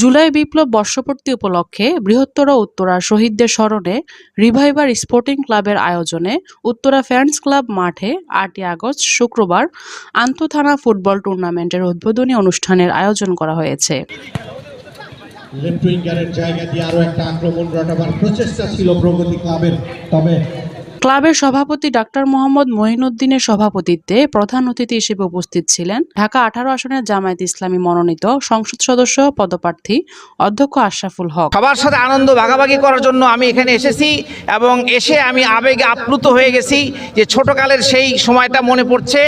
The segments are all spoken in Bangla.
জুলাই বিপ্লব বর্ষপূর্তি উপলক্ষে বৃহত্তর উত্তরা শহীদদের স্মরণে রিভাইভার স্পোর্টিং ক্লাবের আয়োজনে উত্তরা ফ্যান্স ক্লাব মাঠে আটই আগস্ট শুক্রবার আন্তঃথানা ফুটবল টুর্নামেন্টের উদ্বোধনী অনুষ্ঠানের আয়োজন করা হয়েছে। লেফট উইঙ্গারের জায়গা দিয়ে আরও একটা আক্রমণ রটাবার প্রচেষ্টা ছিল প্রগতি ক্লাবের। তবে ক্লাবের সভাপতি ডাক্তার মোহাম্মদ মহিনুদ্দিনের সভাপতিত্বে প্রধান অতিথি হিসেবে উপস্থিত ছিলেন ঢাকা আঠারো আসনের জামায়াত ইসলামী মনোনীত সংসদ সদস্য পদপ্রার্থী অধ্যক্ষ আশরাফুল হক। সবার সাথে আনন্দ ভাগাভাগি করার জন্য আমি এখানে এসেছি এবং এসে আমি আবেগে আপ্লুত হয়ে গেছি যে ছোটকালের সেই সময়টা মনে পড়ছে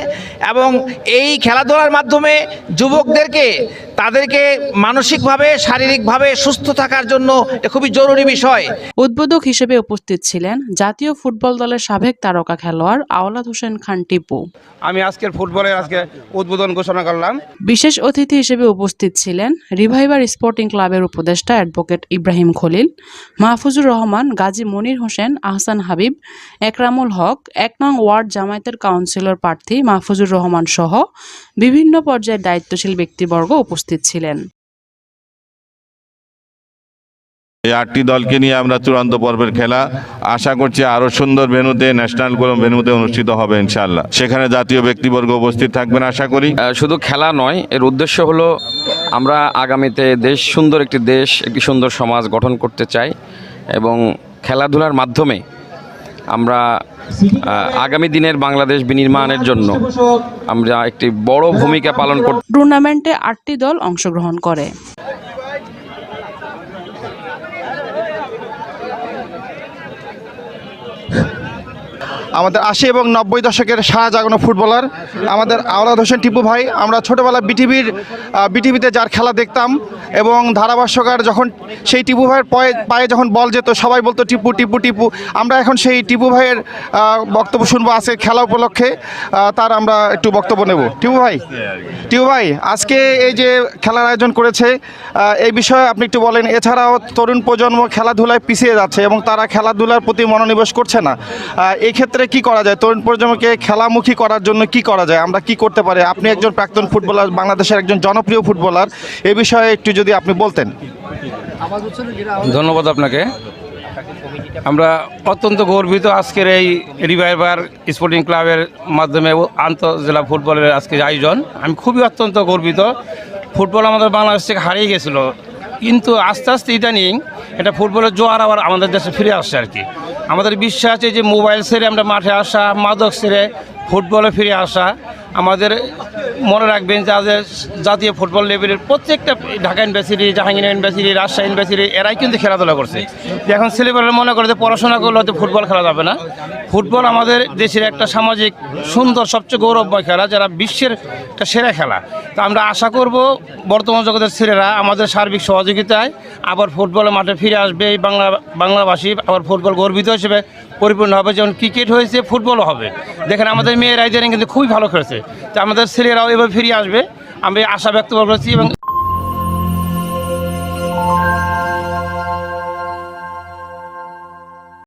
এবং এই খেলাধুলার মাধ্যমে যুবকদেরকে তাদেরকে মানসিকভাবে শারীরিকভাবে সুস্থ থাকার জন্য খুবই জরুরি বিষয়। উদ্বোধক হিসেবে উপস্থিত ছিলেন জাতীয় ফুটবল দলের সাবেক তারকা খেলোয়াড় আওলাদ হোসেন খান টিপু। আমি আজকের ফুটবলের আজকে উদ্বোধন ঘোষণা করলাম। বিশেষ অতিথি হিসেবে উপস্থিত ছিলেন রিভাইভার স্পোর্টিং ক্লাবের উপদেষ্টা অ্যাডভোকেট ইব্রাহিম খলিল মাহফুজুর রহমান গাজী মনির হোসেন আহসান হাবিব একরামুল হক এক নং ওয়ার্ড জামায়াতের কাউন্সিলর প্রার্থী মাহফুজুর রহমান সহ বিভিন্ন পর্যায়ের দায়িত্বশীল ব্যক্তিবর্গ উপস্থিত ছিলেন। এই আটটি দলকে নিয়ে আমরা চূড়ান্ত পর্বের খেলা আশা করছি আরও সুন্দর ভেনুতে ন্যাশনাল কোনো ভেনুতে অনুষ্ঠিত হবে ইনশাল্লাহ সেখানে জাতীয় ব্যক্তিবর্গ উপস্থিত থাকবেন আশা করি। শুধু খেলা নয় এর উদ্দেশ্য হলো আমরা আগামীতে দেশ সুন্দর একটি দেশ একটি সুন্দর সমাজ গঠন করতে চাই এবং খেলাধুলার মাধ্যমে আমরা আগামী দিনের বাংলাদেশ বিনির্মাণের জন্য আমরা একটি বড় ভূমিকা পালন করতে টুর্নামেন্টে আটটি দল অংশগ্রহণ করে। আমাদের আশি এবং নব্বই দশকের সারা জাগানো ফুটবলার। আমাদের আওলাদ হোসেন টিপু ভাই, আমরা ছোটোবেলা বিটিভির বিটিভিতে যার খেলা দেখতাম এবং ধারাভাষ্যকার যখন সেই টিপু ভাইয়ের পায়ে পায়ে যখন বল যেত, সবাই বলতো, টিপু টিপু টিপু। আমরা এখন সেই টিপু ভাইয়ের বক্তব্য শুনব আজকে খেলা উপলক্ষে। তার আমরা একটু বক্তব্য নেব। টিপু ভাই? টিপু ভাই, আজকে এই যে খেলার আয়োজন করেছে এই বিষয়ে আপনি একটু বলেন। এছাড়াও তরুণ প্রজন্ম খেলাধুলায় পিছিয়ে যাচ্ছে এবং তারা খেলাধুলার প্রতি মনোনিবেশ করছে না। এই ক্ষেত্রে কি করা যায়? তরুণ প্রজন্মকে খেলামুখী করার জন্য কি করা যায়? আমরা কি করতে পারি? আপনি একজন প্রাক্তন ফুটবলার, বাংলাদেশের একজন জনপ্রিয় ফুটবলার, এ বিষয়ে একটু যদি আপনি বলতেন। ধন্যবাদ আপনাকে। আমরা অত্যন্ত গর্বিত আজকের এই রিভাইভার স্পোর্টিং ক্লাবের মাধ্যমে আন্তঃজেলা ফুটবলের আজকে আয়োজন। আমি খুবই অত্যন্ত গর্বিত। ফুটবল আমাদের বাংলাদেশ থেকে হারিয়ে গেছিল। কিন্তু আস্তে আস্তে ইদানিং এটা ফুটবলের জোয়ার আবার আমাদের দেশে ফিরে আসছে আর কি। আমাদের বিশ্বাস আছে যে মোবাইল সেরে আমরা মাঠে আসা, মাদক সেরে ফুটবলে ফিরে আসা, আমাদের মনে রাখবেন যে আমাদের জাতীয় ফুটবল লেভেলের প্রত্যেকটা Dhaka university, Jahangir university, Rajshahi university, এরাই কিন্তু খেলাধুলা করছে। এখন ছেলেবেলা মনে করে যে পড়াশোনা করলে হয়তো ফুটবল খেলা যাবে না। ফুটবল আমাদের দেশের একটা সামাজিক সুন্দর, সবচেয়ে গৌরবময় খেলা, যারা বিশ্বের একটা সেরা খেলা। তা আমরা আশা করব বর্তমান জগতের ছেলেরা আমাদের সার্বিক সহযোগিতায় আবার ফুটবলের মাঠে ফিরে আসবে, এই বাংলা বাংলাভাষী আবার ফুটবল গর্বিত হিসেবে পরিপূর্ণ হবে, যেমন ক্রিকেট হয়েছে ফুটবলও হবে। দেখেন, আমাদের মেয়েরা ইদানিং কিন্তু খুবই ভালো খেলেছে। তো আমাদের ছেলেরাও এবার ফিরে আসবে। আমি আশা ব্যক্ত করছি এবং